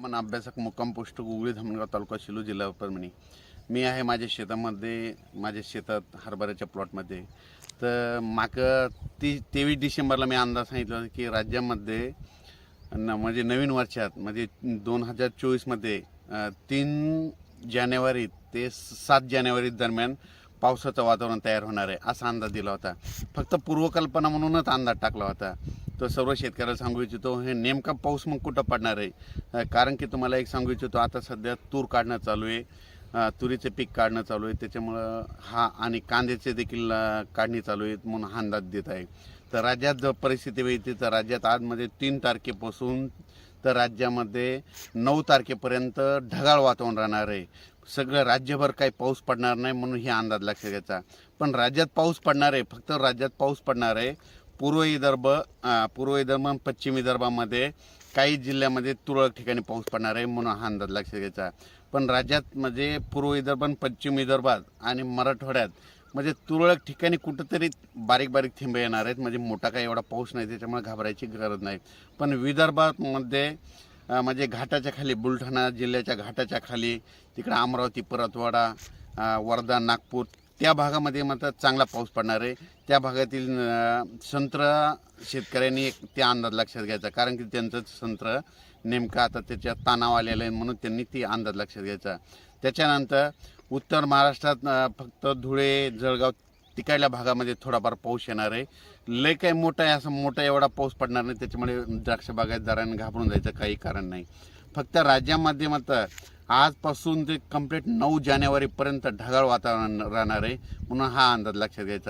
मन अभ्यासक मुक्काम पोस्ट उगळी धामणगाव तालुका शिलू जिल्हा परभणी. मी आहे माझ्या शेतामध्ये माझ्या शेतात हरभऱ्याच्या प्लॉटमध्ये. तर माग ती तेवीस डिसेंबरला मी अंदाज सांगितला की राज्यामध्ये न म्हणजे नवीन वर्षात म्हणजे दोन हजार चोवीसमध्ये तीन जानेवारी ते सात जानेवारी दरम्यान पावसाचं वातावरण तयार होणार आहे असा अंदाज दिला होता. फक्त पूर्वकल्पना म्हणूनच अंदाज टाकला होता. तो सर्व शेतकऱ्याला सांगू इच्छितो हे नेमका पाऊस मग कुठं पडणार आहे? कारण की तुम्हाला एक सांगू इच्छितो आता सध्या तूर काढणं चालू आहे. तुरीचे पीक काढणं चालू आहे. त्याच्यामुळं हा आणि कांद्याचे देखील काढणी चालू आहे म्हणून हा अंदाज देत आहे. तर राज्यात जर परिस्थिती बघितली तर राज्यात आजमध्ये तीन तारखेपासून तर राज्यामध्ये नऊ तारखेपर्यंत ढगाळ वातावरण राहणार आहे. सगळं राज्यभर काही पाऊस पडणार नाही म्हणून हे अंदाज लक्षात घ्यायचा. पण राज्यात पाऊस पडणार आहे फक्त राज्यात पाऊस पडणार आहे. पूर्व विदर्भ पूर्व विदर्भ आणि पश्चिम विदर्भामध्ये काही जिल्ह्यामध्ये तुरळक ठिकाणी पाऊस पडणार आहे म्हणून हा अंदाज लक्षात घ्यायचा. पण राज्यात म्हणजे पूर्व विदर्भ आणि पश्चिम विदर्भात आणि मराठवाड्यात म्हणजे तुरळक ठिकाणी कुठंतरी बारीक बारीक थिंबे येणार आहेत. म्हणजे मोठा काही एवढा पाऊस नाही त्याच्यामुळे घाबरायची गरज नाही. पण विदर्भामध्ये म्हणजे घाटाच्या खाली बुलढाणा जिल्ह्याच्या घाटाच्या खाली तिकडं अमरावती परतवाडा वर्धा नागपूर त्या भागामध्ये मात्र चांगला पाऊस पडणार आहे. त्या भागातील संत्रा संत्र शेतकऱ्यांनी एक त्या अंदाज लक्षात घ्यायचा. कारण की त्यांचं संत्र नेमकं आता त्याच्यात तणाव आलेला आहे म्हणून त्यांनी ती अंदाज लक्षात घ्यायचा. त्याच्यानंतर उत्तर महाराष्ट्रात फक्त धुळे जळगाव तिकडल्या भागामध्ये थोडाफार पाऊस येणार आहे. लय काही मोठा आहे असं मोठा एवढा पाऊस पडणार नाही. त्याच्यामुळे द्राक्ष बागायतदारांनी घाबरून जायचं काही कारण नाही. फक्त राज्यामध्ये मात्र आजपासून ते कंप्लीट नऊ जानेवारीपर्यंत ढगाळ वातावरण राहणार आहे. म्हणून हा अंदाज लक्षात घ्यायचा